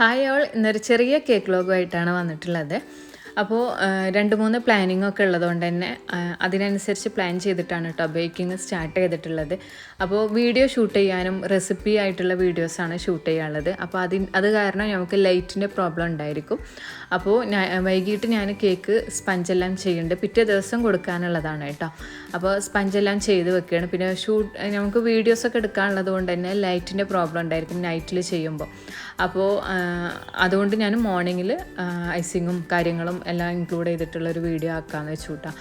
Hi all. ഇന്നൊരു ചെറിയ cake logo ആയിട്ടാണ് വന്നിട്ടുള്ളത്. അപ്പോൾ രണ്ട് മൂന്ന് പ്ലാനിങ് ഒക്കെ ഉള്ളതുകൊണ്ട് തന്നെ അതിനനുസരിച്ച് പ്ലാൻ ചെയ്തിട്ടാണ് കേട്ടോ ബേക്കിംഗ് സ്റ്റാർട്ട് ചെയ്തിട്ടുള്ളത്. അപ്പോൾ വീഡിയോ ഷൂട്ട് ചെയ്യാനും റെസിപ്പി ആയിട്ടുള്ള വീഡിയോസാണ് ഷൂട്ട് ചെയ്യാനുള്ളത്. അപ്പോൾ അതിന് അത് കാരണം നമുക്ക് ലൈറ്റിന്റെ പ്രോബ്ലം ഉണ്ടായിരിക്കും. അപ്പോൾ ഞാൻ വൈകിട്ട് ഞാൻ കേക്ക് സ്പഞ്ചെല്ലാം ചെയ്യുന്നുണ്ട് പിറ്റേ ദിവസം കൊടുക്കാനുള്ളതാണ് കേട്ടോ അപ്പോൾ സ്പഞ്ചെല്ലാം ചെയ്ത് വെക്കുകയാണ് പിന്നെ ഷൂട്ട് നമുക്ക് വീഡിയോസൊക്കെ എടുക്കാനുള്ളത് കൊണ്ട് തന്നെ ലൈറ്റിന്റെ പ്രോബ്ലം ഉണ്ടായിരിക്കും നൈറ്റിൽ ചെയ്യുമ്പോൾ അപ്പോൾ അതുകൊണ്ട് ഞാൻ മോർണിംഗിൽ ഐസിങ്ങും കാര്യങ്ങളും എല്ലാം ഇൻക്ലൂഡ് ചെയ്തിട്ടുള്ള ഒരു വീഡിയോ ആക്കാമെന്ന് വെച്ചു കൂട്ടാം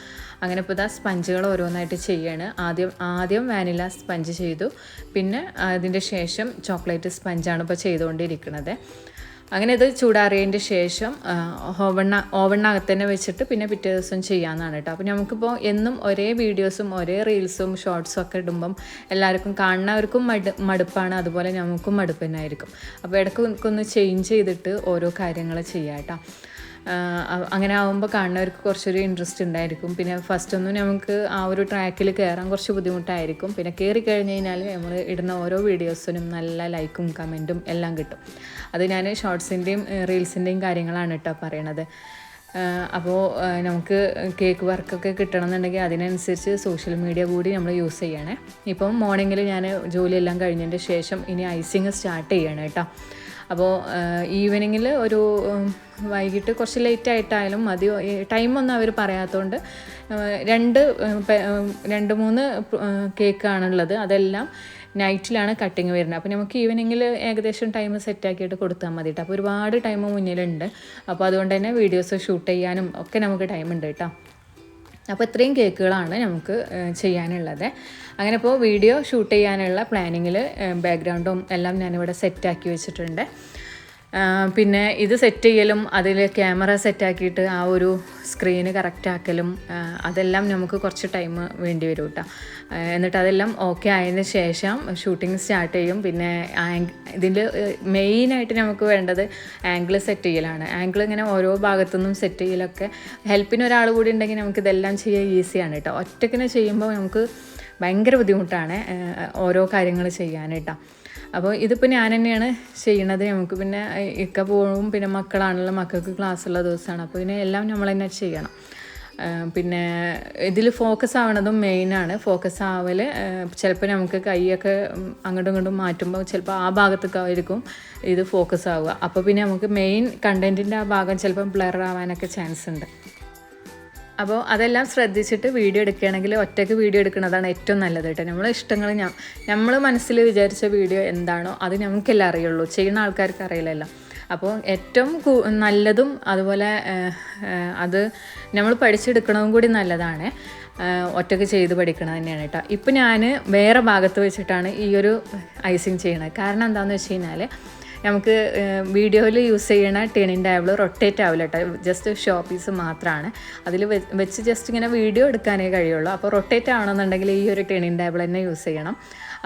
അങ്ങനെ ഇപ്പോൾ ഇതാ സ്പഞ്ചുകൾ ഓരോന്നായിട്ട് ചെയ്യാണ്. ആദ്യം ആദ്യം വാനില സ്പഞ്ച് ചെയ്തു. പിന്നെ അതിന്റെ ശേഷം ചോക്ലേറ്റ് സ്പഞ്ചാണ് ഇപ്പോൾ ചെയ്തുകൊണ്ടിരിക്കുന്നത് അങ്ങനെ ഇത് ചൂടാറിയതിന്റെ ശേഷം ഓവണ്ണ ഓവണ്ണകത്ത് തന്നെ വെച്ചിട്ട് പിന്നെ പിറ്റേ ദിവസം ചെയ്യാമെന്നാണ് കേട്ടോ അപ്പോൾ നമുക്കിപ്പോൾ എന്നും ഒരേ വീഡിയോസും ഒരേ റീൽസും ഷോർട്സും ഒക്കെ ഇടുമ്പം എല്ലാവർക്കും കാണുന്നവർക്കും മടു മടുപ്പാണ്. അതുപോലെ നമുക്കും മടുപ്പ് തന്നെ ആയിരിക്കും അപ്പോൾ ഇടയ്ക്ക് നമുക്കൊന്ന് ചേഞ്ച് ചെയ്തിട്ട് ഓരോ കാര്യങ്ങൾ ചെയ്യാം കേട്ടോ അങ്ങനെ ആകുമ്പോൾ കാണുന്നവർക്ക് കുറച്ചൊരു ഇൻട്രസ്റ്റ് ഉണ്ടായിരിക്കും. പിന്നെ ഫസ്റ്റ് ഒന്നും നമുക്ക് ആ ഒരു ട്രാക്കിൽ കയറാൻ കുറച്ച് ബുദ്ധിമുട്ടായിരിക്കും. പിന്നെ കയറി കഴിഞ്ഞ് കഴിഞ്ഞാൽ നമ്മൾ ഇടുന്ന ഓരോ വീഡിയോസിനും നല്ല ലൈക്കും കമന്റും എല്ലാം കിട്ടും. അത് ഞാൻ ഷോർട്സിന്റെയും റീൽസിന്റെയും കാര്യങ്ങളാണ് കേട്ടോ പറയണത്. അപ്പോൾ നമുക്ക് കേക്ക് വർക്കൊക്കെ കിട്ടണമെന്നുണ്ടെങ്കിൽ അതിനനുസരിച്ച് സോഷ്യൽ മീഡിയ കൂടി നമ്മൾ യൂസ് ചെയ്യണേ. ഇപ്പം മോർണിംഗിൽ ഞാൻ ജോലിയെല്ലാം കഴിഞ്ഞതിന്റെ ശേഷം ഇനി ഐസിങ് സ്റ്റാർട്ട് ചെയ്യണം കേട്ടോ അപ്പോൾ ഈവനിങ്ങിൽ ഒരു വൈകിട്ട് കുറച്ച് ലേറ്റ് ആയിട്ടായാലും മതി. ടൈമൊന്നും അവർ പറയാത്തതുകൊണ്ട് രണ്ട് രണ്ട് മൂന്ന് കേക്കാണുള്ളത് അതെല്ലാം നൈറ്റിലാണ് കട്ടിങ് വരുന്നത്. അപ്പോൾ നമുക്ക് ഈവനിങ്ങിൽ ഏകദേശം ടൈം സെറ്റാക്കിയിട്ട് കൊടുത്താൽ മതി കേട്ടോ അപ്പോൾ ഒരുപാട് ടൈം മുന്നിലുണ്ട്. അപ്പോൾ അതുകൊണ്ട് തന്നെ വീഡിയോസ് ഷൂട്ട് ചെയ്യാനും ഒക്കെ നമുക്ക് ടൈം ഉണ്ട് കേട്ടോ അപ്പോൾ ഇത്രയും കേക്കുകളാണ് നമുക്ക് ചെയ്യാനുള്ളത്. അങ്ങനെ ഇപ്പോൾ വീഡിയോ ഷൂട്ട് ചെയ്യാനുള്ള പ്ലാനിങ്ങിൽ ബാക്ക്ഗ്രൗണ്ടും എല്ലാം ഞാനിവിടെ സെറ്റാക്കി വെച്ചിട്ടുണ്ട്. പിന്നെ ഇത് സെറ്റ് ചെയ്യലും അതിൽ ക്യാമറ സെറ്റാക്കിയിട്ട് ആ ഒരു സ്ക്രീന് കറക്റ്റ് ആക്കലും അതെല്ലാം നമുക്ക് കുറച്ച് ടൈം വേണ്ടി വരും കേട്ടോ എന്നിട്ട് അതെല്ലാം ഓക്കെ ആയതിന് ശേഷം ഷൂട്ടിംഗ് സ്റ്റാർട്ട് ചെയ്യും. പിന്നെ ഇതിൽ മെയിനായിട്ട് നമുക്ക് വേണ്ടത് ആംഗിൾ സെറ്റ് ചെയ്യലാണ്. ആംഗിൾ ഇങ്ങനെ ഓരോ ഭാഗത്തുനിന്നും സെറ്റ് ചെയ്യലൊക്കെ ഹെൽപ്പിന് ഒരാൾ കൂടി ഉണ്ടെങ്കിൽ നമുക്ക് ഇതെല്ലാം ചെയ്യാൻ ഈസിയാണ് കേട്ടോ ഒറ്റക്കിനെ ചെയ്യുമ്പോൾ നമുക്ക് ഭയങ്കര ബുദ്ധിമുട്ടാണ് ഓരോ കാര്യങ്ങൾ ചെയ്യാനായിട്ടാണ് അപ്പോൾ ഇതിപ്പോൾ ഞാൻ തന്നെയാണ് ചെയ്യണത് നമുക്ക് പിന്നെ ഇക്ക പോകും പിന്നെ മക്കളാണല്ലോ മക്കൾക്ക് ക്ലാസ് ഉള്ള ദിവസമാണ്. അപ്പോൾ പിന്നെ എല്ലാം നമ്മൾ തന്നെ ചെയ്യണം പിന്നെ ഇതിൽ ഫോക്കസ് ആവണതും മെയിനാണ് ഫോക്കസ് ആവൽ ചിലപ്പോൾ നമുക്ക് കൈയൊക്കെ അങ്ങോട്ടും ഇങ്ങോട്ടും മാറ്റുമ്പോൾ ചിലപ്പോൾ ആ ഭാഗത്തൊക്കെ ആയിരിക്കും ഇത് ഫോക്കസ് ആവുക. അപ്പോൾ പിന്നെ നമുക്ക് മെയിൻ കണ്ടന്റിന്റെ ആ ഭാഗം ചിലപ്പം ബ്ലർ ആവാനൊക്കെ ചാൻസ് ഉണ്ട്. അപ്പോൾ അതെല്ലാം ശ്രദ്ധിച്ചിട്ട് വീഡിയോ എടുക്കുകയാണെങ്കിൽ ഒറ്റയ്ക്ക് വീഡിയോ എടുക്കുന്നതാണ് ഏറ്റവും നല്ലത് കേട്ടോ. നമ്മളെ ഇഷ്ടങ്ങൾ ഞാൻ നമ്മൾ മനസ്സിൽ വിചാരിച്ച വീഡിയോ എന്താണോ അത് നമുക്കെല്ലാം അറിയുള്ളൂ. ചെയ്യുന്ന ആൾക്കാർക്ക് അറിയില്ലല്ലോ. അപ്പോൾ ഏറ്റവും നല്ലതും അതുപോലെ അത് നമ്മൾ പഠിച്ചെടുക്കണതും കൂടി നല്ലതാണ്. ഒറ്റയ്ക്ക് ചെയ്ത് പഠിക്കണത് തന്നെയാണ് കേട്ടോ. ഇപ്പം ഞാൻ വേറെ ഭാഗത്ത് വെച്ചിട്ടാണ് ഈ ഒരു ഐസിങ് ചെയ്യണത്. കാരണം എന്താണെന്ന് വെച്ച് കഴിഞ്ഞാൽ നമുക്ക് വീഡിയോയിൽ യൂസ് ചെയ്യണ ടേണിങ് ടേബിൾ റൊട്ടേറ്റ് ആവില്ല കേട്ടോ. ജസ്റ്റ് ഷോ പീസ് മാത്രമാണ് അതിൽ വെച്ച് ജസ്റ്റ് ഇങ്ങനെ വീഡിയോ എടുക്കാനേ കഴിയുള്ളൂ. അപ്പോൾ റൊട്ടേറ്റ് ആവണമെന്നുണ്ടെങ്കിൽ ഈ ഒരു ടേണിങ് ടേബിൾ തന്നെ യൂസ് ചെയ്യണം.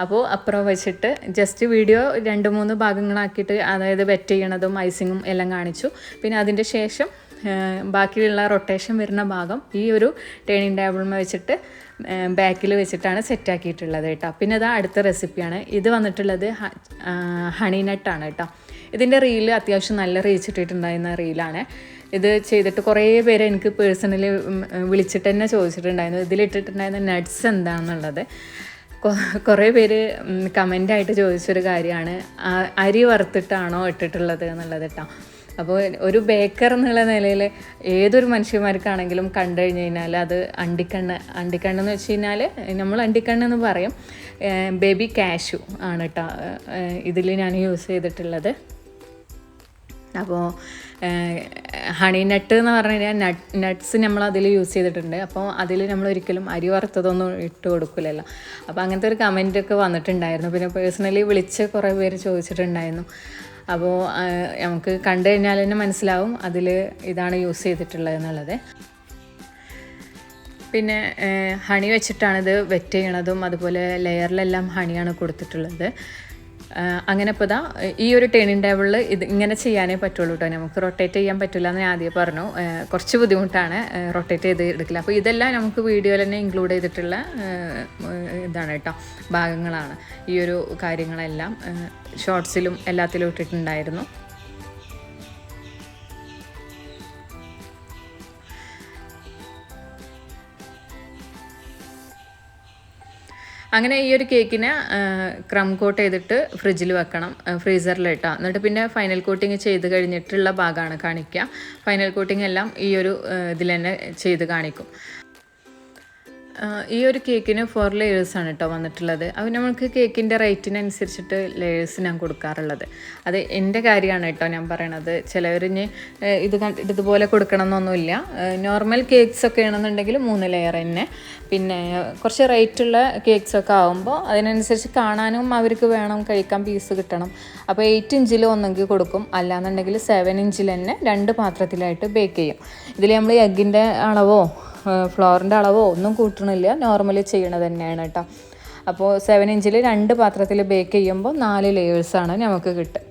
അപ്പോൾ അപ്പുറം വെച്ചിട്ട് ജസ്റ്റ് വീഡിയോ രണ്ട് മൂന്ന് ഭാഗങ്ങളാക്കിയിട്ട് അതായത് വെറ്റ് ചെയ്യണതും ഐസിങ്ങും എല്ലാം കാണിച്ചു. പിന്നെ അതിന്റെ ശേഷം ബാക്കിയുള്ള റൊട്ടേഷൻ വരുന്ന ഭാഗം ഈ ഒരു ടേണിങ് ടേബിളിൽ വെച്ചിട്ട് ബാക്കിൽ വെച്ചിട്ടാണ് സെറ്റാക്കിയിട്ടുള്ളത് കേട്ടോ. പിന്നെ അത് അടുത്ത റെസിപ്പിയാണ് ഇത് വന്നിട്ടുള്ളത് ഹണി നട്ടാണ് കേട്ടോ. ഇതിന്റെ റീൽ അത്യാവശ്യം നല്ല റീച്ച് ഇട്ടിട്ടുണ്ടായിരുന്ന റീലാണ് ഇത് ചെയ്തിട്ട് കുറേ പേര് എനിക്ക് പേഴ്സണലി വിളിച്ചിട്ട് തന്നെ ചോദിച്ചിട്ടുണ്ടായിരുന്നു. ഇതിലിട്ടിട്ടുണ്ടായിരുന്ന നട്ട്സ് എന്താണെന്നുള്ളത് കുറേ പേര് കമന്റായിട്ട് ചോദിച്ചൊരു കാര്യമാണ്. അരി വറുത്തിട്ടാണോ ഇട്ടിട്ടുള്ളത് എന്നുള്ളത് കേട്ടോ. അപ്പോൾ ഒരു ബേക്കർ എന്നുള്ള നിലയിൽ ഏതൊരു മനുഷ്യന്മാർക്കാണെങ്കിലും കണ്ടു കഴിഞ്ഞ് കഴിഞ്ഞാൽ അത് അണ്ടിക്കണ്ണ്. അണ്ടിക്കണ്ണെന്ന് വെച്ച് കഴിഞ്ഞാൽ നമ്മൾ അണ്ടിക്കണ്ണെന്ന് പറയും. ബേബി കാഷു ആണ് കേട്ടോ ഇതിൽ ഞാൻ യൂസ് ചെയ്തിട്ടുള്ളത്. അപ്പോൾ ഹണി നട്ട് എന്ന് പറഞ്ഞു കഴിഞ്ഞാൽ നട്ട് നട്ട്സ് നമ്മൾ അതിൽ യൂസ് ചെയ്തിട്ടുണ്ട്. അപ്പോൾ അതിൽ നമ്മൾ ഒരിക്കലും അരി വറുത്തതൊന്നും ഇട്ട് കൊടുക്കില്ലല്ലോ അപ്പോൾ അങ്ങനത്തെ ഒരു കമന്റ് ഒക്കെ വന്നിട്ടുണ്ടായിരുന്നു. പിന്നെ പേഴ്സണലി വിളിച്ച് കുറേ പേര് ചോദിച്ചിട്ടുണ്ടായിരുന്നു. അപ്പോൾ നമുക്ക് കണ്ടു കഴിഞ്ഞാൽ തന്നെ മനസ്സിലാവും അതിൽ ഇതാണ് യൂസ് ചെയ്തിട്ടുള്ളത് എന്നുള്ളത്. പിന്നെ ഹണി വെച്ചിട്ടാണിത് വെറ്റ് ചെയ്യണതും അതുപോലെ ലെയറിലെല്ലാം ഹണിയാണ് കൊടുത്തിട്ടുള്ളത്. അങ്ങനെ ഇപ്പോൾ ഇതാ ഈ ഒരു ടേണിംഗ് ടേബിളിൽ ഇത് ഇങ്ങനെ ചെയ്യാനേ പറ്റുള്ളൂ കേട്ടോ നമുക്ക് റൊട്ടേറ്റ് ചെയ്യാൻ പറ്റില്ല എന്ന് ഞാൻ ആദ്യം പറഞ്ഞു. കുറച്ച് ബുദ്ധിമുട്ടാണ് റൊട്ടേറ്റ് ചെയ്ത് എടുക്കില്ല അപ്പോൾ ഇതെല്ലാം നമുക്ക് വീഡിയോയിൽ തന്നെ ഇൻക്ലൂഡ് ചെയ്തിട്ടുള്ള ഇതാണ് കേട്ടോ ഭാഗങ്ങളാണ്. ഈ ഒരു കാര്യങ്ങളെല്ലാം ഷോർട്സിലും എല്ലാത്തിലും ഇട്ടിട്ടുണ്ടായിരുന്നു. അങ്ങനെ ഈ ഒരു കേക്കിനെ ക്രം കോട്ട് ചെയ്തിട്ട് ഫ്രിഡ്ജിൽ വെക്കണം. ഫ്രീസറിൽ ഇട്ടാ. എന്നിട്ട് പിന്നെ ഫൈനൽ കോട്ടിങ് ചെയ്ത് കഴിഞ്ഞിട്ടുള്ള ഭാഗമാണ് കാണിക്കുക ഫൈനൽ കോട്ടിങ് എല്ലാം ഈ ഒരു ഇതിൽ തന്നെ ചെയ്ത് കാണിക്കും. ഈ ഒരു കേക്കിന് ഫോർ ലെയേഴ്സാണ് കേട്ടോ വന്നിട്ടുള്ളത്. അപ്പോൾ നമുക്ക് കേക്കിന്റെ റേറ്റിനനുസരിച്ചിട്ട് ലെയേഴ്സ് ഞാൻ കൊടുക്കാറുള്ളത്. അത് എന്റെ കാര്യമാണ് കേട്ടോ ഞാൻ പറയണത്. ചിലവരിഞ്ഞ് ഇത് ഇതുപോലെ കൊടുക്കണം എന്നൊന്നുമില്ല നോർമൽ കേക്ക്സ് ഒക്കെ ആണെന്നുണ്ടെങ്കിൽ മൂന്ന് ലെയർ തന്നെ. പിന്നെ കുറച്ച് റേറ്റുള്ള കേക്ക്സ് ഒക്കെ ആകുമ്പോൾ അതിനനുസരിച്ച് കാണാനും അവർക്ക് വേണം കഴിക്കാൻ പീസ് കിട്ടണം. അപ്പോൾ എയ്റ്റ് ഇഞ്ചിൽ ഒന്നെങ്കിൽ കൊടുക്കും. അല്ലാന്നുണ്ടെങ്കിൽ സെവൻ ഇഞ്ചിൽ തന്നെ രണ്ട് പാത്രത്തിലായിട്ട് ബേക്ക് ചെയ്യും. ഇതിൽ നമ്മൾ എഗ്ഗിന്റെ അളവോ ഫ്ലോറിന്റെ അളവോ ഒന്നും കൂട്ടണില്ല. നോർമലി ചെയ്യണത് തന്നെയാണ് കേട്ടോ. അപ്പോൾ സെവൻ ഇഞ്ചിൽ രണ്ട് പാത്രത്തിൽ ബേക്ക് ചെയ്യുമ്പോൾ നാല് ലെയേഴ്സാണ് നമുക്ക് കിട്ടുക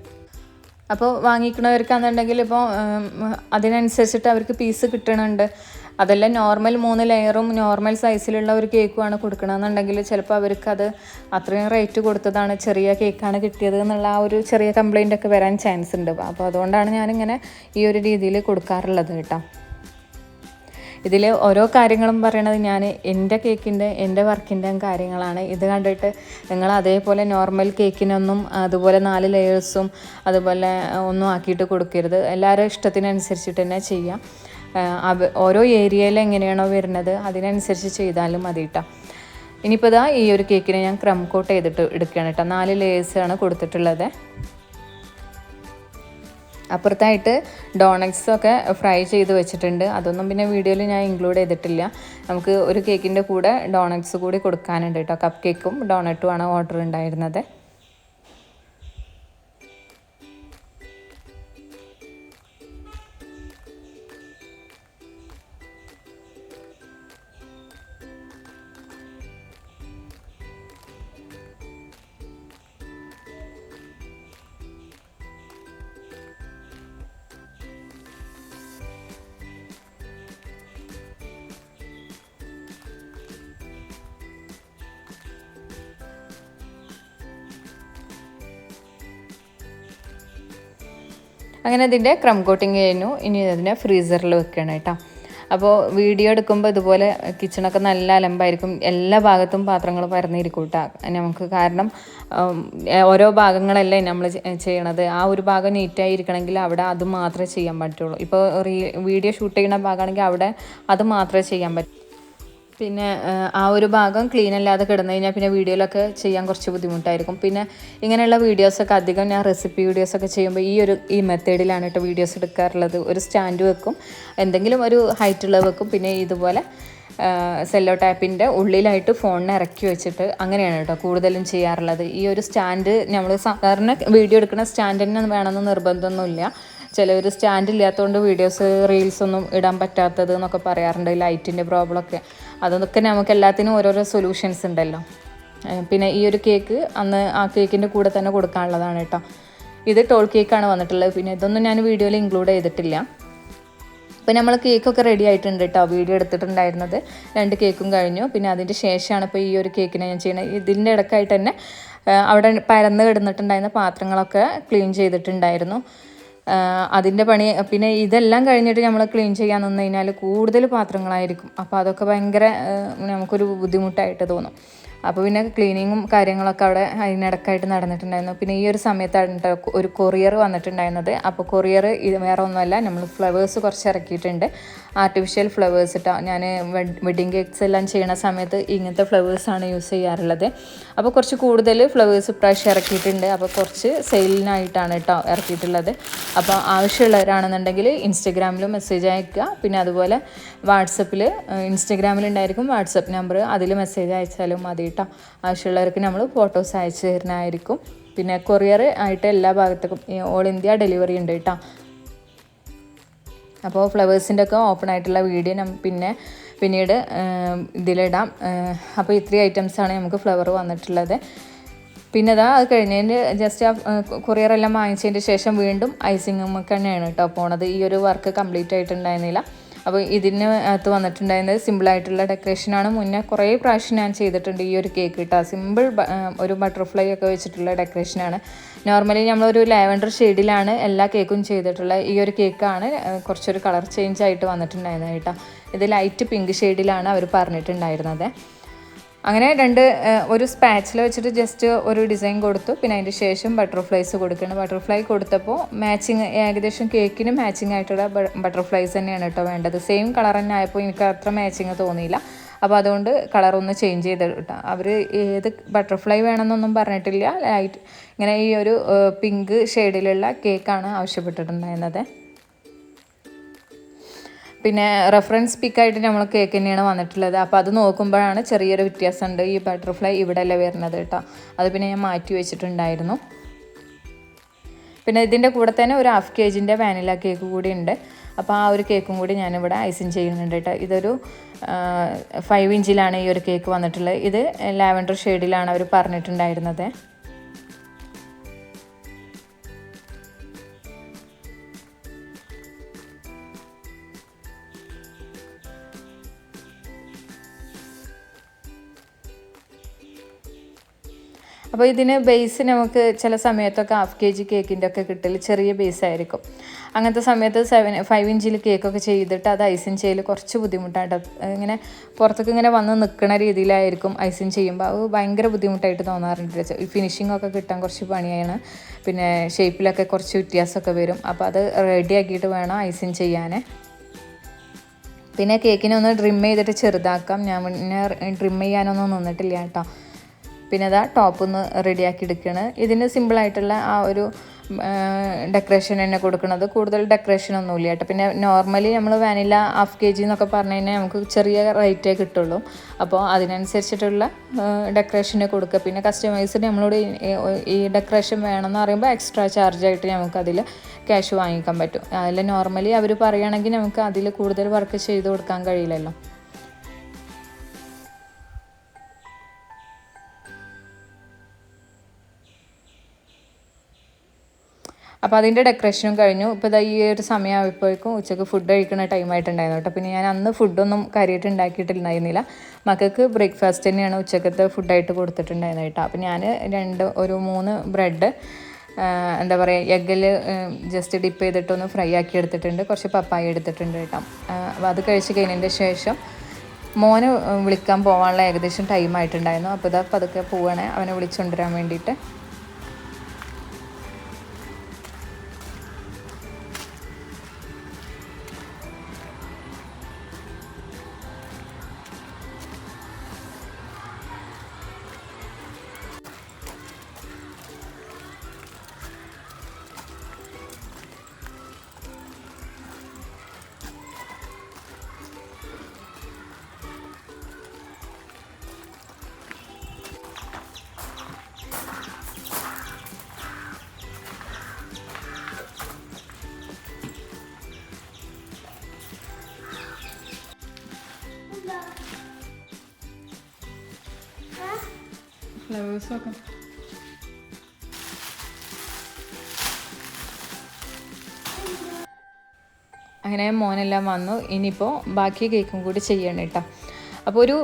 അപ്പോൾ വാങ്ങിക്കണവർക്കാണെന്നുണ്ടെങ്കിൽ ഇപ്പോൾ അതിനനുസരിച്ചിട്ട് അവർക്ക് പീസ് കിട്ടണുണ്ട്. അതെല്ലാം നോർമൽ മൂന്ന് ലെയറും നോർമൽ സൈസിലുള്ള ഒരു കേക്കുമാണ് കൊടുക്കണമെന്നുണ്ടെങ്കിൽ ചിലപ്പോൾ അവർക്ക് അത് അത്രയും റേറ്റ് കൊടുത്തതാണ് ചെറിയ കേക്കാണ് കിട്ടിയത് എന്നുള്ള ആ ഒരു ചെറിയ കംപ്ലൈന്റ് ഒക്കെ വരാൻ ചാൻസ് ഉണ്ട്. അപ്പോൾ അതുകൊണ്ടാണ് ഞാനിങ്ങനെ ഈ ഒരു രീതിയിൽ കൊടുക്കാറുള്ളത് കേട്ടോ. ഇതിൽ ഓരോ കാര്യങ്ങളും പറയണത് ഞാൻ എന്റെ കേക്കിന്റെ എന്റെ വർക്കിന്റെയും കാര്യങ്ങളാണ്. ഇത് കണ്ടിട്ട് നിങ്ങൾ അതേപോലെ നോർമൽ കേക്കിനൊന്നും അതുപോലെ നാല് ലെയേഴ്സും അതുപോലെ ഒന്നും ആക്കിയിട്ട് കൊടുക്കരുത്. എല്ലാവരും ഇഷ്ടത്തിനനുസരിച്ചിട്ട് തന്നെ ചെയ്യാം. ഓരോ ഏരിയയിൽ എങ്ങനെയാണോ വരുന്നത് അതിനനുസരിച്ച് ചെയ്താലും മതി കേട്ടോ ഇനിയിപ്പോൾ ഇതാ ഈ ഒരു കേക്കിനെ ഞാൻ ക്രം കോട്ട് ചെയ്തിട്ട് എടുക്കുകയാണ് കേട്ടോ. നാല് ലേയേഴ്സാണ് കൊടുത്തിട്ടുള്ളത്. അപ്പുറത്തായിട്ട് ഡോണറ്റ്സ് ഒക്കെ ഫ്രൈ ചെയ്ത് വെച്ചിട്ടുണ്ട്. അതൊന്നും പിന്നെ വീഡിയോയിൽ ഞാൻ ഇൻക്ലൂഡ് ചെയ്തിട്ടില്ല. നമുക്ക് ഒരു കേക്കിന്റെ കൂടെ ഡോണറ്റ്സ് കൂടി കൊടുക്കാനുണ്ട് കേട്ടോ കപ്പ് കേക്കും ഡോണറ്റും ആണ് ഓർഡർ ഉണ്ടായിരുന്നത് അങ്ങനെ ഇതിന്റെ ക്രം കോട്ടിങ് കഴിഞ്ഞു ഇനി അതിനെ ഫ്രീസറിൽ വെക്കണം കേട്ടോ. അപ്പോൾ വീഡിയോ എടുക്കുമ്പോൾ ഇതുപോലെ കിച്ചണൊക്കെ നല്ല അലമ്പായിരിക്കും. എല്ലാ ഭാഗത്തും പാത്രങ്ങൾ പരന്നിരിക്കും നമുക്ക് കാരണം ഓരോ ഭാഗങ്ങളല്ലേ നമ്മൾ ചെയ്യണത്. ആ ഒരു ഭാഗം നീറ്റായി ഇരിക്കണമെങ്കിൽ അവിടെ അത് മാത്രമേ ചെയ്യാൻ പറ്റുള്ളൂ. ഇപ്പോൾ വീഡിയോ ഷൂട്ട് ചെയ്യുന്ന ഭാഗമാണെങ്കിൽ അവിടെ അത് മാത്രമേ ചെയ്യാൻ പറ്റൂ. പിന്നെ ആ ഒരു ഭാഗം ക്ലീൻ അല്ലാതെ കിടന്നു കഴിഞ്ഞാൽ പിന്നെ വീഡിയോയിലൊക്കെ ചെയ്യാൻ കുറച്ച് ബുദ്ധിമുട്ടായിരിക്കും. പിന്നെ ഇങ്ങനെയുള്ള വീഡിയോസൊക്കെ അധികം ഞാൻ റെസിപ്പി വീഡിയോസൊക്കെ ചെയ്യുമ്പോൾ ഈ ഒരു ഈ മെത്തേഡിലാണ് കേട്ടോ വീഡിയോസ് എടുക്കാറുള്ളത്. ഒരു സ്റ്റാൻഡ് വെക്കും എന്തെങ്കിലും ഒരു ഹൈറ്റ് ഉള്ളത് വെക്കും. പിന്നെ ഇതുപോലെ സെല്ലോ ടാപ്പിന്റെ ഉള്ളിലായിട്ട് ഫോണിനെ ഇറക്കി വെച്ചിട്ട് അങ്ങനെയാണ് കേട്ടോ കൂടുതലും ചെയ്യാറുള്ളത്. ഈ ഒരു സ്റ്റാൻഡ് നമ്മൾ സാധാരണ വീഡിയോ എടുക്കുന്ന സ്റ്റാൻഡ് തന്നെ വേണമെന്ന് നിർബന്ധമൊന്നുമില്ല. ചിലവർ സ്റ്റാൻഡ് ഇല്ലാത്തതുകൊണ്ട് വീഡിയോസ് റീൽസ് ഒന്നും ഇടാൻ പറ്റാത്തത് എന്നൊക്കെ പറയാറുണ്ട്. ലൈറ്റിന്റെ പ്രോബ്ലം ഒക്കെ. അതൊക്കെ നമുക്ക് എല്ലാത്തിനും ഓരോരോ സൊല്യൂഷൻസ് ഉണ്ടല്ലോ. പിന്നെ ഈ ഒരു കേക്ക് അന്ന് ആ കേക്കിന്റെ കൂടെ തന്നെ കൊടുക്കാനുള്ളതാണ് കേട്ടോ. ഇത് ടോൾ കേക്കാണ് വന്നിട്ടുള്ളത്. പിന്നെ ഇതൊന്നും ഞാൻ വീഡിയോയിൽ ഇൻക്ലൂഡ് ചെയ്തിട്ടില്ല. അപ്പോൾ നമ്മൾ കേക്കൊക്കെ റെഡി ആയിട്ടുണ്ട് കേട്ടോ. വീഡിയോ എടുത്തിട്ടുണ്ടായിരുന്നത്. രണ്ട് കേക്കും കഴിഞ്ഞു. പിന്നെ അതിന്റെ ശേഷമാണ് ഇപ്പോൾ ഈ ഒരു കേക്കിനെ ഞാൻ ചെയ്യുന്നത്. ഇതിന്റെ ഇടക്കായിട്ട് തന്നെ അവിടെ പരന്ന് കിടന്നിട്ടുണ്ടായിരുന്ന പാത്രങ്ങളൊക്കെ ക്ലീൻ ചെയ്തിട്ടുണ്ടായിരുന്നു. അതിന്റെ പണി പിന്നെ ഇതെല്ലാം കഴിഞ്ഞിട്ട് നമ്മൾ ക്ലീൻ ചെയ്യാൻ നിന്ന് കഴിഞ്ഞാൽ കൂടുതൽ പാത്രങ്ങളായിരിക്കും. അപ്പോൾ അതൊക്കെ ഭയങ്കര നമുക്കൊരു ബുദ്ധിമുട്ടായിട്ട് തോന്നും. അപ്പോൾ പിന്നെ ക്ലീനിങ്ങും കാര്യങ്ങളൊക്കെ അവിടെ അതിനിടക്കായിട്ട് നടന്നിട്ടുണ്ടായിരുന്നു. പിന്നെ ഈ ഒരു സമയത്താണ് ഒരു കൊറിയർ വന്നിട്ടുണ്ടായിരുന്നത്. അപ്പോൾ കൊറിയർ ഇത് വേറെ ഒന്നുമല്ല നമ്മൾ ഫ്ലവേഴ്സ് കുറച്ച് ഇറക്കിയിട്ടുണ്ട്. ആർട്ടിഫിഷ്യൽ ഫ്ലവേഴ്സ് ഇട്ടോ. ഞാൻ വെഡിങ് കേക്ക്സ് എല്ലാം ചെയ്യണ സമയത്ത് ഇങ്ങനത്തെ ഫ്ലവേഴ്സാണ് യൂസ് ചെയ്യാറുള്ളത്. അപ്പോൾ കുറച്ച് കൂടുതൽ ഫ്ലവേഴ്സ് ഇപ്രാവശ്യം ഇറക്കിയിട്ടുണ്ട്. അപ്പോൾ കുറച്ച് സെയിലിനായിട്ടാണ് കേട്ടോ ഇറക്കിയിട്ടുള്ളത്. അപ്പോൾ ആവശ്യമുള്ളവരാണെന്നുണ്ടെങ്കിൽ ഇൻസ്റ്റഗ്രാമിൽ മെസ്സേജ് അയക്കുക. പിന്നെ അതുപോലെ വാട്സപ്പിൽ ഇൻസ്റ്റഗ്രാമിൽ ഉണ്ടായിരിക്കും വാട്സപ്പ് നമ്പർ അതിൽ മെസ്സേജ് അയച്ചാലും മതി കേട്ടോ ആവശ്യമുള്ളവർക്ക് നമ്മൾ ഫോട്ടോസ് അയച്ചു തരുന്നതായിരിക്കും. പിന്നെ കൊറിയർ ആയിട്ട് എല്ലാ ഭാഗത്തേക്കും ഓൾ ഇന്ത്യ ഡെലിവറി ഉണ്ട് കേട്ടോ അപ്പോൾ ഫ്ലവേഴ്സിന്റെ ഒക്കെ ഓപ്പൺ ആയിട്ടുള്ള വീഡിയോ നം പിന്നെ പിന്നീട് ഇതിലിടാം. അപ്പോൾ ഇത്രയും ഐറ്റംസാണ് നമുക്ക് ഫ്ലവർ വന്നിട്ടുള്ളത്. പിന്നെ അതാ അത് കഴിഞ്ഞതിന് ജസ്റ്റ് ആ കൊറിയറെല്ലാം വാങ്ങിച്ചതിന്റെ ശേഷം വീണ്ടും ഐസിങ്ങും തന്നെയാണ് കേട്ടോ പോണത്. ഈ ഒരു വർക്ക് കംപ്ലീറ്റ് ആയിട്ടുണ്ടായിരുന്നില്ല. അപ്പോൾ ഇതിന് അകത്ത് വന്നിട്ടുണ്ടായിരുന്നത് സിമ്പിളായിട്ടുള്ള ഡെക്കറേഷനാണ് മുന്നേ കുറേ പ്രാവശ്യം ഞാൻ ചെയ്തിട്ടുണ്ട് ഈ ഒരു കേക്ക് കിട്ടുക സിമ്പിൾ ഒരു ബട്ടർഫ്ലൈ ഒക്കെ വെച്ചിട്ടുള്ള ഡെക്കറേഷനാണ് നോർമലി നമ്മളൊരു ലാവൻഡർ ഷെയ്ഡിലാണ് എല്ലാ കേക്കും ചെയ്തിട്ടുള്ളത് ഈ ഒരു കേക്കാണ് കുറച്ചൊരു കളർ ചേഞ്ച് ആയിട്ട് വന്നിട്ടുണ്ടായിരുന്നത് കേട്ടോ. ഇത് ലൈറ്റ് പിങ്ക് ഷെയ്ഡിലാണ് അവർ പറഞ്ഞിട്ടുണ്ടായിരുന്നത്. അങ്ങനെ രണ്ട് ഒരു സ്പാച്ചിൽ വെച്ചിട്ട് ജസ്റ്റ് ഒരു ഡിസൈൻ കൊടുത്തു. പിന്നെ അതിന്റെ ശേഷം ബട്ടർഫ്ലൈസ് കൊടുക്കണം ബട്ടർഫ്ലൈ കൊടുത്തപ്പോൾ മാച്ചിങ് ഏകദേശം കേക്കിന് മാച്ചിങ് ആയിട്ടുള്ള ബട്ടർഫ്ലൈസ് തന്നെയാണ് കേട്ടോ വേണ്ടത്. സെയിം കളർ തന്നെ ആയപ്പോൾ എനിക്ക് അത്ര മാച്ചിങ് തോന്നിയില്ല. അപ്പോൾ അതുകൊണ്ട് കളർ ഒന്ന് ചേഞ്ച് ചെയ്ത് കേട്ടോ അവർ ഏത് ബട്ടർഫ്ലൈ വേണമെന്നൊന്നും പറഞ്ഞിട്ടില്ല. ലൈറ്റ് ഇങ്ങനെ ഈ ഒരു പിങ്ക് ഷെയ്ഡിലുള്ള കേക്കാണ് ആവശ്യപ്പെട്ടിട്ടുണ്ടായിരുന്നത്. പിന്നെ റെഫറൻസ് പിക്കായിട്ട് നമ്മൾ കേക്ക് തന്നെയാണ് വന്നിട്ടുള്ളത്. അപ്പോൾ അത് നോക്കുമ്പോഴാണ് ചെറിയൊരു വ്യത്യാസമുണ്ട്. ഈ ബട്ടർഫ്ലൈ ഇവിടെ അല്ലേ വരുന്നത് കേട്ടോ. അത് പിന്നെ ഞാൻ മാറ്റി വെച്ചിട്ടുണ്ടായിരുന്നു. പിന്നെ ഇതിന്റെ കൂടെ തന്നെ ഒരു ഹാഫ് കെ ജിന്റെ വാനില കേക്ക് കൂടി ഉണ്ട്. അപ്പോൾ ആ ഒരു കേക്കും കൂടി ഞാനിവിടെ ഐസിങ് ചെയ്യുന്നുണ്ട് കേട്ടോ. ഇതൊരു ഫൈവ് ഇഞ്ചിലാണ് ഈ ഒരു കേക്ക് വന്നിട്ടുള്ളത്. ഇത് ലാവൻഡർ ഷെയ്ഡിലാണ് അവർ പറഞ്ഞിട്ടുണ്ടായിരുന്നത്. അപ്പോൾ ഇതിന് ബേസ് നമുക്ക് ചില സമയത്തൊക്കെ ഹാഫ് കെ ജി കേക്കിന്റെ ഒക്കെ കിട്ടൽ ചെറിയ ബേസ് ആയിരിക്കും. അങ്ങനത്തെ സമയത്ത് സെവൻ ഫൈവ് ഇഞ്ചിൽ കേക്കൊക്കെ ചെയ്തിട്ട് അത് ഐസിങ് ചെയ്യൽ കുറച്ച് ബുദ്ധിമുട്ടായിട്ട് ഇങ്ങനെ പുറത്തൊക്കെ ഇങ്ങനെ വന്ന് നിൽക്കുന്ന രീതിയിലായിരിക്കും ഐസിങ് ചെയ്യുമ്പോൾ അത് ഭയങ്കര ബുദ്ധിമുട്ടായിട്ട് തോന്നാറുണ്ട് ഈ ഫിനിഷിംഗ് ഒക്കെ കിട്ടാൻ കുറച്ച് പണിയാണ്. പിന്നെ ഷേപ്പിലൊക്കെ കുറച്ച് വ്യത്യാസമൊക്കെ വരും. അപ്പോൾ അത് റെഡിയാക്കിയിട്ട് വേണം ഐസിങ് ചെയ്യാൻ പിന്നെ കേക്കിനെ ഒന്ന് ഡ്രിം ചെയ്തിട്ട് ചെറുതാക്കാം. ഞാൻ പിന്നെ ഡ്രിം ചെയ്യാനൊന്നും നിന്നിട്ടില്ല കേട്ടോ പിന്നെ അതാ ടോപ്പ് ഒന്ന് റെഡിയാക്കി എടുക്കുകയാണ് ഇതിന് സിമ്പിളായിട്ടുള്ള ആ ഒരു ഡെക്കറേഷൻ തന്നെ കൊടുക്കുന്നത് കൂടുതൽ ഡെക്കറേഷൻ ഒന്നുമില്ല കേട്ടോ. പിന്നെ നോർമലി നമ്മൾ വാനില ഹാഫ് കെ ജി എന്നൊക്കെ പറഞ്ഞു കഴിഞ്ഞാൽ നമുക്ക് ചെറിയ റേറ്റേ കിട്ടുള്ളൂ. അപ്പോൾ അതിനനുസരിച്ചിട്ടുള്ള ഡെക്കറേഷൻ കൊടുക്കുക പിന്നെ കസ്റ്റമൈസിന് നമ്മളോട് ഈ ഡെക്കറേഷൻ വേണമെന്ന് പറയുമ്പോൾ എക്സ്ട്രാ ചാർജ് ആയിട്ട് നമുക്ക് അതിൽ ക്യാഷ് വാങ്ങിക്കാൻ പറ്റും. അതിൽ നോർമലി അവർ പറയുകയാണെങ്കിൽ നമുക്ക് അതിൽ കൂടുതൽ വർക്ക് ചെയ്ത് കൊടുക്കാൻ കഴിയില്ലല്ലോ. അപ്പോൾ അതിന്റെ ഡെക്കറേഷനും കഴിഞ്ഞു. ഇപ്പോൾ ഇതാ ഈ ഒരു സമയമായപ്പോഴേക്കും ഉച്ചയ്ക്ക് ഫുഡ് കഴിക്കുന്ന ടൈമായിട്ടുണ്ടായിരുന്നു കേട്ടോ. പിന്നെ ഞാൻ അന്ന് ഫുഡൊന്നും കാര്യമായിട്ട് ഉണ്ടാക്കിയിട്ടുണ്ടായിരുന്നില്ല മക്കൾക്ക് ബ്രേക്ക്ഫാസ്റ്റ് തന്നെയാണ് ഉച്ചക്കത്തെ ഫുഡായിട്ട് കൊടുത്തിട്ടുണ്ടായിരുന്നത് കേട്ടോ. അപ്പോൾ ഞാൻ രണ്ട് ഒരു മൂന്ന് ബ്രെഡ് എന്താ പറയുക എഗ്ഗിൽ ജസ്റ്റ് ഡിപ്പ് ചെയ്തിട്ടൊന്ന് ഫ്രൈ ആക്കി എടുത്തിട്ടുണ്ട്. കുറച്ച് പപ്പായ എടുത്തിട്ടുണ്ട് കേട്ടോ. അപ്പോൾ അത് കഴിച്ച് കഴിഞ്ഞതിന്റെ ശേഷം മോന് വിളിക്കാൻ പോകാനുള്ള ഏകദേശം ടൈം ആയിട്ടുണ്ടായിരുന്നു. അപ്പോൾ ഇതാ പതുക്കെ പോവുകയാണെ അവനെ വിളിച്ചുകൊണ്ടുവരാൻ വേണ്ടിയിട്ട്. ഫ്ലവേഴ്സൊക്കെ അങ്ങനെ മോനെല്ലാം വന്നു. ഇനിയിപ്പോൾ ബാക്കി കേക്കും കൂടി ചെയ്യണം കേട്ടോ അപ്പോൾ ഒരു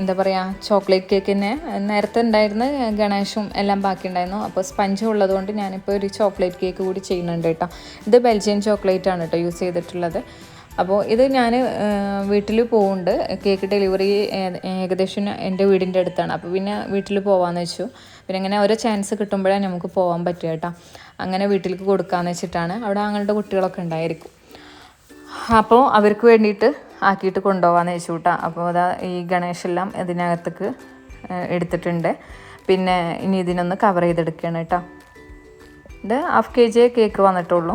എന്താ പറയുക ചോക്ലേറ്റ് കേക്കിന് നേരത്തെ ഉണ്ടായിരുന്ന ഗണേഷും എല്ലാം ബാക്കി ഉണ്ടായിരുന്നു. അപ്പോൾ സ്പഞ്ച് ഉള്ളതുകൊണ്ട് ഞാനിപ്പോൾ ഒരു ചോക്ലേറ്റ് കേക്ക് കൂടി ചെയ്യുന്നുണ്ട് കേട്ടോ ഇത് ബെൽജിയൻ ചോക്ലേറ്റ് ആണ് കേട്ടോ യൂസ് ചെയ്തിട്ടുള്ളത്. അപ്പോൾ ഇത് ഞാൻ വീട്ടിൽ പോകുന്നുണ്ട് കേക്ക് ഡെലിവറി ഏകദേശം എന്റെ വീടിന്റെ അടുത്താണ്. അപ്പോൾ പിന്നെ വീട്ടിൽ പോകാമെന്ന് വെച്ചു. പിന്നെ അങ്ങനെ ഓരോ ചാൻസ് കിട്ടുമ്പോഴേ നമുക്ക് പോകാൻ പറ്റുക കേട്ടോ. അങ്ങനെ വീട്ടിലേക്ക് കൊടുക്കാമെന്ന് വെച്ചിട്ടാണ്. അവിടെ അങ്ങനത്തെ കുട്ടികളൊക്കെ ഉണ്ടായിരിക്കും. അപ്പോൾ അവർക്ക് വേണ്ടിയിട്ട് ആക്കിയിട്ട് കൊണ്ടുപോകാമെന്ന് വെച്ചു കേട്ടോ. അപ്പോൾ അതാ ഈ ഗണേഷെല്ലാം ഇതിനകത്തേക്ക് എടുത്തിട്ടുണ്ട്. പിന്നെ ഇനി ഇതിനൊന്ന് കവർ ചെയ്തെടുക്കുകയാണ് കേട്ടോ. ഇത് ഹാഫ് കെ ജി കേക്ക് വന്നിട്ടുള്ളൂ.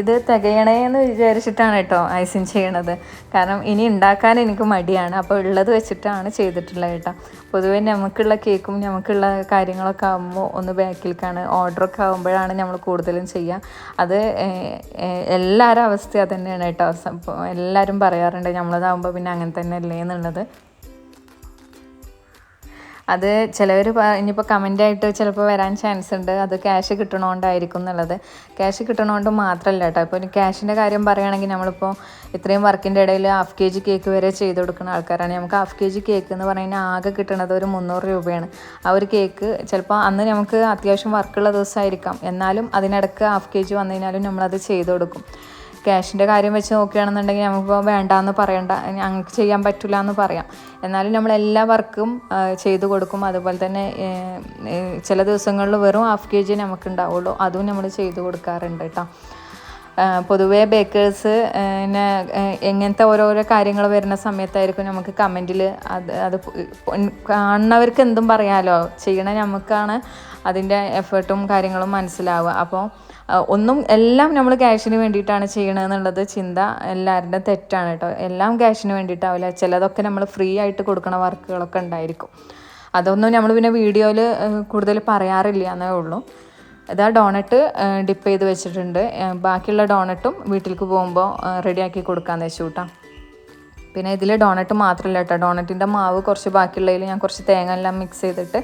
ഇത് തികയണേ എന്ന് വിചാരിച്ചിട്ടാണ് കേട്ടോ ഐസിൻ ചെയ്യണത്. കാരണം ഇനി ഉണ്ടാക്കാൻ എനിക്ക് മടിയാണ്. അപ്പോൾ ഉള്ളത് വെച്ചിട്ടാണ് ചെയ്തിട്ടുള്ളത് കേട്ടോ. പൊതുവേ നമുക്കുള്ള കേക്കും നമുക്കുള്ള കാര്യങ്ങളൊക്കെ ആകുമ്പോൾ ഒന്ന് ബാക്കിലേക്കാണ് ഓർഡറൊക്കെ ആകുമ്പോഴാണ് നമ്മൾ കൂടുതലും ചെയ്യുക അത് എല്ലാവരും അവസ്ഥ തന്നെയാണ് കേട്ടോ. എല്ലാവരും പറയാറുണ്ട് നമ്മളതാകുമ്പോൾ പിന്നെ അങ്ങനെ തന്നെ അല്ലേ എന്നുള്ളത്. അത് ചിലവർ ഇനിയിപ്പോൾ കമന്റായിട്ട് ചിലപ്പോൾ വരാൻ ചാൻസ് ഉണ്ട്. അത് ക്യാഷ് കിട്ടണോണ്ടായിരിക്കും എന്നുള്ളത്. ക്യാഷ് കിട്ടണോണ്ട് മാത്രമല്ല കേട്ടോ. ഇപ്പോൾ ക്യാഷിന്റെ കാര്യം പറയുകയാണെങ്കിൽ നമ്മളിപ്പോൾ ഇത്രയും വർക്കിന്റെ ഇടയിൽ ഹാഫ് കെ ജി കേക്ക് വരെ ചെയ്ത് കൊടുക്കുന്ന ആൾക്കാരാണ്. നമുക്ക് ഹാഫ് കെ ജി കേക്ക് എന്ന് പറയുന്നത് ആകെ കിട്ടുന്നത് ഒരു മുന്നൂറ് രൂപയാണ്. ആ ഒരു കേക്ക് ചിലപ്പോൾ അന്ന് നമുക്ക് അത്യാവശ്യം വർക്കുള്ള ദിവസമായിരിക്കാം എന്നാലും അതിനിടക്ക് ഹാഫ് കെ ജി വന്നു കഴിഞ്ഞാലും നമ്മളത് ചെയ്ത് കൊടുക്കും. ക്യാഷിന്റെ കാര്യം വെച്ച് നോക്കുകയാണെന്നുണ്ടെങ്കിൽ നമുക്കിപ്പോൾ വേണ്ടാന്ന് പറയണ്ട ഞങ്ങൾക്ക് ചെയ്യാൻ പറ്റില്ല എന്ന് പറയാം. എന്നാലും നമ്മൾ എല്ലാ വർക്കും ചെയ്തു കൊടുക്കും. അതുപോലെ തന്നെ ചില ദിവസങ്ങളിൽ വെറും ഹാഫ് കെ ജി നമുക്ക് ഉണ്ടാവുള്ളൂ അതും നമ്മൾ ചെയ്തു കൊടുക്കാറുണ്ട് കേട്ടോ. പൊതുവേ ബേക്കേഴ്സ് പിന്നെ എങ്ങനത്തെ ഓരോരോ കാര്യങ്ങൾ വരുന്ന സമയത്തായിരിക്കും നമുക്ക് കമന്റിൽ അത് അത് കാണുന്നവർക്ക് എന്തും പറയാമല്ലോ ചെയ്യണ നമുക്കാണ് അതിന്റെ എഫേർട്ടും കാര്യങ്ങളും മനസ്സിലാവുക. അപ്പോൾ ഒന്നും എല്ലാം നമ്മൾ ക്യാഷിന് വേണ്ടിയിട്ടാണ് ചെയ്യണമെന്നുള്ളത് ചിന്ത എല്ലാവരുടെ തെറ്റാണ് കേട്ടോ. എല്ലാം ക്യാഷിന് വേണ്ടിയിട്ടാവില്ല. ചിലതൊക്കെ നമ്മൾ ഫ്രീ ആയിട്ട് കൊടുക്കണ വർക്കുകളൊക്കെ ഉണ്ടായിരിക്കും. അതൊന്നും നമ്മൾ പിന്നെ വീഡിയോയിൽ കൂടുതൽ പറയാറില്ല എന്നേ ഉള്ളൂ. ഇതാ ഡോണറ്റ് ഡിപ്പ് ചെയ്ത് വെച്ചിട്ടുണ്ട്. ബാക്കിയുള്ള ഡോണറ്റും വീട്ടിലേക്ക് പോകുമ്പോൾ റെഡിയാക്കി കൊടുക്കാമെന്ന് വെച്ചു കേട്ടോ പിന്നെ ഇതിൽ ഡോണറ്റ് മാത്രമല്ല കേട്ടോ ഡോണറ്റിന്റെ മാവ് കുറച്ച് ബാക്കിയുള്ളതിൽ ഞാൻ കുറച്ച് തേങ്ങ എല്ലാം മിക്സ് ചെയ്തിട്ട്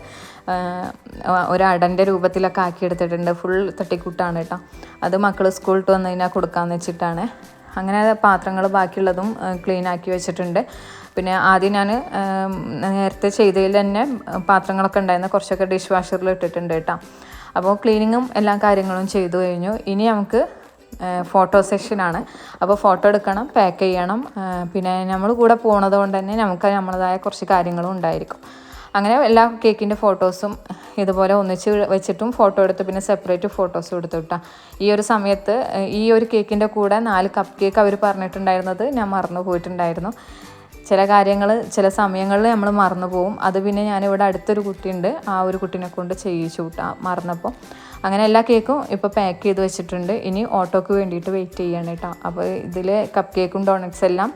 ഒരു അടന്റെ രൂപത്തിലൊക്കെ ആക്കി എടുത്തിട്ടുണ്ട് ഫുൾ തട്ടിക്കൂട്ടാണ് കേട്ടോ. അത് മക്കൾ സ്കൂളിൽ വന്നു കഴിഞ്ഞാൽ കൊടുക്കാമെന്ന് വെച്ചിട്ടാണ്. അങ്ങനെ പാത്രങ്ങൾ ബാക്കിയുള്ളതും ക്ലീൻ ആക്കി വെച്ചിട്ടുണ്ട്. പിന്നെ ആദ്യം ഞാൻ നേരത്തെ ചെയ്തതിൽ തന്നെ പാത്രങ്ങളൊക്കെ ഉണ്ടായിരുന്ന. കുറച്ചൊക്കെ ഡിഷ് വാഷറിൽ ഇട്ടിട്ടുണ്ട് കേട്ടോ. അപ്പോൾ ക്ലീനിങ്ങും എല്ലാ കാര്യങ്ങളും ചെയ്തു കഴിഞ്ഞു. ഇനി നമുക്ക് ഫോട്ടോ സെഷനാണ് അപ്പോൾ ഫോട്ടോ എടുക്കണം പാക്ക് ചെയ്യണം. പിന്നെ നമ്മൾ കൂടെ പോണത് കൊണ്ട് തന്നെ നമുക്ക് നമ്മളതായ കുറച്ച് കാര്യങ്ങളും ഉണ്ടായിരിക്കും. അങ്ങനെ എല്ലാ കേക്കിന്റെ ഫോട്ടോസും ഇതുപോലെ ഒന്നിച്ച് വെച്ചിട്ടും ഫോട്ടോ എടുത്ത് പിന്നെ സെപ്പറേറ്റ് ഫോട്ടോസും എടുത്തു കിട്ടാം ഈ ഒരു സമയത്ത് ഈ ഒരു കേക്കിന്റെ കൂടെ നാല് കപ്പ് കേക്ക് അവർ പറഞ്ഞിട്ടുണ്ടായിരുന്നത് ഞാൻ മറന്നു പോയിട്ടുണ്ടായിരുന്നു. ചില കാര്യങ്ങൾ ചില സമയങ്ങളിൽ നമ്മൾ മറന്നു പോകും അത് പിന്നെ ഞാനിവിടെ അടുത്തൊരു കുട്ടിയുണ്ട്. ആ ഒരു കുട്ടീനെ കൊണ്ട് ചെയ്യിച്ചു കൂട്ടാം മറന്നപ്പോൾ അങ്ങനെ എല്ലാ കേക്കും ഇപ്പോൾ പാക്ക് ചെയ്ത് വെച്ചിട്ടുണ്ട്. ഇനി ഓട്ടോക്ക് വേണ്ടിയിട്ട് വെയിറ്റ് ചെയ്യണം കേട്ടോ അപ്പോൾ ഇതിൽ കപ്പ് കേക്കും ഡോണറ്റ്സ് എല്ലാം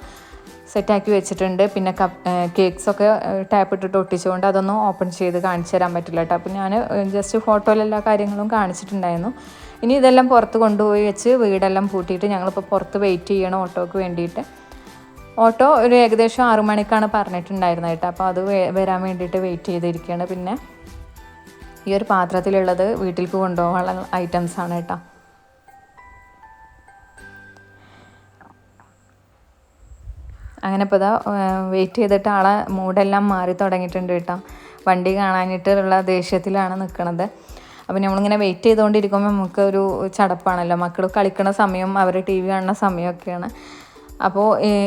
സെറ്റാക്കി വെച്ചിട്ടുണ്ട്. പിന്നെ കപ്പ് കേക്ക്സൊക്കെ ടാപ്പ് ഇട്ടിട്ട് ഒട്ടിച്ചുകൊണ്ട് അതൊന്നും ഓപ്പൺ ചെയ്ത് കാണിച്ചു തരാൻ പറ്റില്ല കേട്ടോ. അപ്പോൾ ഞാൻ ജസ്റ്റ് ഫോട്ടോയിൽ എല്ലാ കാര്യങ്ങളും കാണിച്ചിട്ടുണ്ടായിരുന്നു. ഇനി ഇതെല്ലാം പുറത്ത് കൊണ്ടുപോയി വെച്ച് വീടെല്ലാം പൂട്ടിയിട്ട് ഞങ്ങളിപ്പോൾ പുറത്ത് വെയിറ്റ് ചെയ്യണം ഓട്ടോക്ക് വേണ്ടിയിട്ട്. ഓട്ടോ ഒരു ഏകദേശം ആറു മണിക്കാണ് പറഞ്ഞിട്ടുണ്ടായിരുന്നത് കേട്ടോ. അപ്പോൾ അത് വരാൻ വേണ്ടിയിട്ട് വെയിറ്റ് ചെയ്തിരിക്കുകയാണ് പിന്നെ ഈ ഒരു പാത്രത്തിലുള്ളത് വീട്ടിലേക്ക് കൊണ്ടുപോകാനുള്ള ഐറ്റംസ് ആണ് കേട്ടോ. അങ്ങനെ ഇപ്പോൾ ഇതാ വെയിറ്റ് ചെയ്തിട്ട് ആളെ മൂടെല്ലാം മാറി തുടങ്ങിയിട്ടുണ്ട് കേട്ടോ. വണ്ടി കാണാനിട്ടുള്ള ദേഷ്യത്തിലാണ് നിൽക്കുന്നത് അപ്പോൾ നമ്മളിങ്ങനെ വെയിറ്റ് ചെയ്തുകൊണ്ടിരിക്കുമ്പോൾ നമുക്ക് ഒരു ചടപ്പാണല്ലോ. മക്കൾ കളിക്കുന്ന സമയം അവർ ടി വി കാണുന്ന സമയമൊക്കെയാണ്. അപ്പോൾ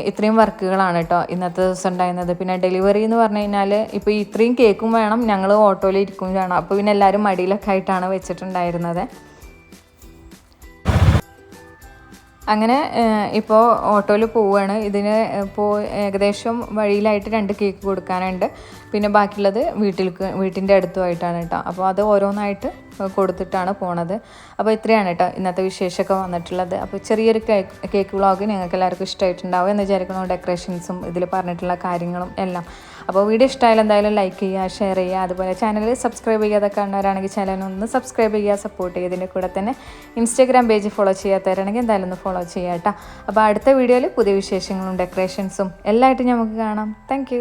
ഇത്രയും വർക്കുകളാണ് കേട്ടോ ഇന്നത്തെ ദിവസം ഉണ്ടായിരുന്നത്. പിന്നെ ഡെലിവറി എന്ന് പറഞ്ഞു കഴിഞ്ഞാൽ ഇപ്പോൾ ഇത്രയും കേക്കും വേണം ഞങ്ങൾ ഓട്ടോയിൽ ഇരിക്കും വേണം. അപ്പോൾ പിന്നെ എല്ലാവരും മടിയിലൊക്കെ ആയിട്ടാണ് വെച്ചിട്ടുണ്ടായിരുന്നത്. അങ്ങനെ ഇപ്പോൾ ഓട്ടോയിൽ പോവുകയാണ് ഇതിന് ഇപ്പോൾ ഏകദേശം വഴിയിലായിട്ട് രണ്ട് കേക്ക് കൊടുക്കാനുണ്ട്. പിന്നെ ബാക്കിയുള്ളത് വീട്ടിലേക്ക് വീട്ടിന്റെ അടുത്തുമായിട്ടാണ് കേട്ടോ അപ്പോൾ അത് ഓരോന്നായിട്ട് കൊടുത്തിട്ടാണ് പോണത്. അപ്പോൾ ഇത്രയാണ് കേട്ടോ ഇന്നത്തെ വിശേഷമൊക്കെ വന്നിട്ടുള്ളത്. അപ്പോൾ ചെറിയൊരു കേക്ക് കേക്ക് വ്ളോഗ് ഞങ്ങൾക്ക് എല്ലാവർക്കും ഇഷ്ടമായിട്ടുണ്ടാവും എന്ന് വിചാരിക്കുന്നു. ഡെക്കറേഷൻസും ഇതിൽ പറഞ്ഞിട്ടുള്ള കാര്യങ്ങളും എല്ലാം. അപ്പോൾ വീഡിയോ ഇഷ്ടമായാലും എന്തായാലും ലൈക്ക് ചെയ്യുക ഷെയർ ചെയ്യുക. അതുപോലെ ചാനൽ സബ്സ്ക്രൈബ് ചെയ്യാതെ കാണുന്നവരാണെങ്കിൽ ചാനൽ ഒന്ന് സബ്സ്ക്രൈബ് ചെയ്യുക സപ്പോർട്ട് ചെയ്തതിന്റെ കൂടെ തന്നെ ഇൻസ്റ്റാഗ്രാം പേജ് ഫോളോ ചെയ്യാത്തവരാണെങ്കിൽ എന്തായാലും ഒന്ന് ഫോളോ ചെയ്യാം കേട്ടോ അപ്പോൾ അടുത്ത വീഡിയോയിൽ പുതിയ വിശേഷങ്ങളും ഡെക്കറേഷൻസും എല്ലാമായിട്ട് നമുക്ക് കാണാം. താങ്ക്